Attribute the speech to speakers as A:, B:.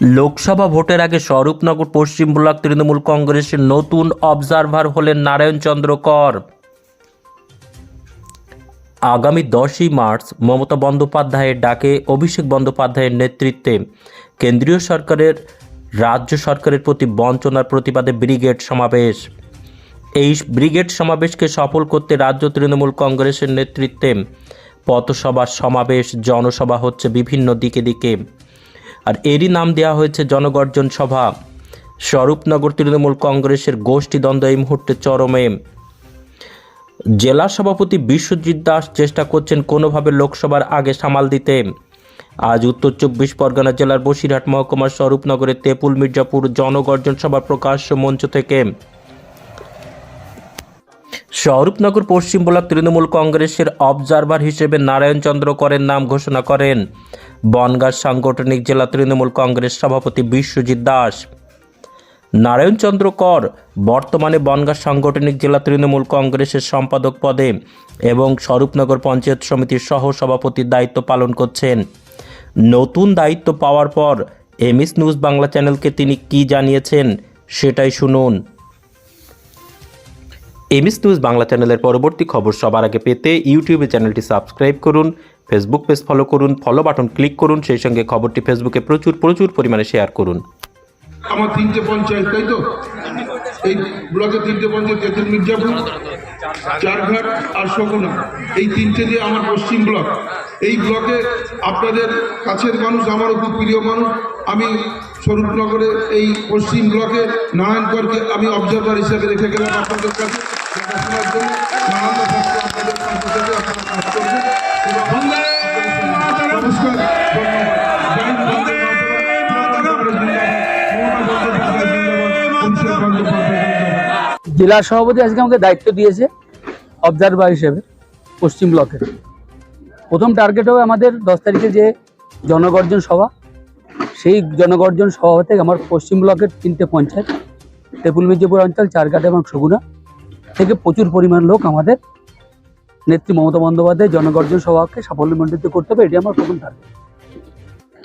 A: লোকসভা ভোটের আগে স্বরূপনগর, পশ্চিম ব্লক তৃণমূল কংগ্রেসের নতুন অবজারভার হলেন নারায়ণ চন্দ্র কর। আগামী দশই মার্চ মমতা বন্দ্যোপাধ্যায়ের ডাকে অভিষেক বন্দ্যোপাধ্যায়ের নেতৃত্বে কেন্দ্রীয় সরকারের, রাজ্য সরকারের প্রতি বঞ্চনার প্রতিবাদে ব্রিগেড সমাবেশ। এই ব্রিগেড সমাবেশকে সফল করতে রাজ্য তৃণমূল কংগ্রেসের নেতৃত্বে পথসভা সমাবেশ, জনসভা হচ্ছে বিভিন্ন দিকে দিকে। আর এরই নাম দেওয়া হয়েছে জনগর্জন সভা। স্বরূপনগর তৃণমূল কংগ্রেসের গোষ্ঠী দ্বন্দ্ব এই মুহূর্তে চরমে। জেলা সভাপতি বিশ্বজিৎ দাস চেষ্টা করছেন কোনোভাবে লোকসভার আগে সামাল দিতে। আজ উত্তর চব্বিশ পরগনা জেলার বসিরহাট মহকুমার স্বরূপনগরের তেপুল মির্জাপুর জনগর্জন সভা প্রকাশ্য মঞ্চ থেকে। স্বরূপনগর পশ্চিম ব্লক তৃণমূল কংগ্রেসের অবজারভার হিসেবে নারায়ণ চন্দ্র করের নাম ঘোষণা করেন। বনগাঁ সাংগঠনিক জেলা তৃণমূল কংগ্রেস সভাপতি বিশ্বজিৎ দাস। নারায়ণচন্দ্র কর বর্তমানে বনগাঁ সাংগঠনিক জেলা তৃণমূল কংগ্রেসের সম্পাদক পদে এবং স্বরূপনগর পঞ্চায়েত সমিতির সহ সভাপতির দায়িত্ব পালন করছেন। নতুন দায়িত্ব পাওয়ার পর, এমএস নিউজ বাংলা চ্যানেলকে তিনি কি জানিয়েছেন সেটাই শুনুন। এমএস নিউজ বাংলা চ্যানেলের পরবর্তী খবর সবার আগে পেতে ইউটিউবে চ্যানেলটি সাবস্ক্রাইব করুন, ফেসবুক পেজ ফলো করুন ফলো বাটন ক্লিক করুন, সেই সঙ্গে খবরটি ফেসবুকে প্রচুর প্রচুর পরিমাণে শেয়ার করুন।
B: আমার তিনটে পঞ্চায়েত, তাই তো? এই ব্লকে তিনটে পঞ্চায়েত তেতুল মির্জাপুর, চারঘাট আর শকুনা। এই তিনটে যে আমার পশ্চিম ব্লক। এই ব্লকে আপনাদের কাছের মানুষ, আমারও খুব প্রিয় মানুষ। আমি স্বরূপনগরে এই পশ্চিম ব্লকে নারায়ণগড়কে আমি অবজারভার হিসেবে রেখে গেলাম আপনাদের কাছে।
C: জেলা সভাপতি আজকে আমাকে দায়িত্ব দিয়েছে অবজারভার হিসেবে পশ্চিম ব্লকের প্রথম টার্গেট হবে আমাদের দশ তারিখে যে জনগর্জন সভা। সেই জনগর্জন সভা থেকে আমার পশ্চিম ব্লকের তিনটে পঞ্চায়েত তেপুল মির্জাপুর অঞ্চল চারঘাট এবং সগুনা, থেকে প্রচুর পরিমাণ লোক আমাদের নেত্রী মমতা বন্দ্যোপাধ্যায় জনগর্জন সভাকে সাফল্যমণ্ডিত করতে হবে, এটি আমার প্রথম টার্গেট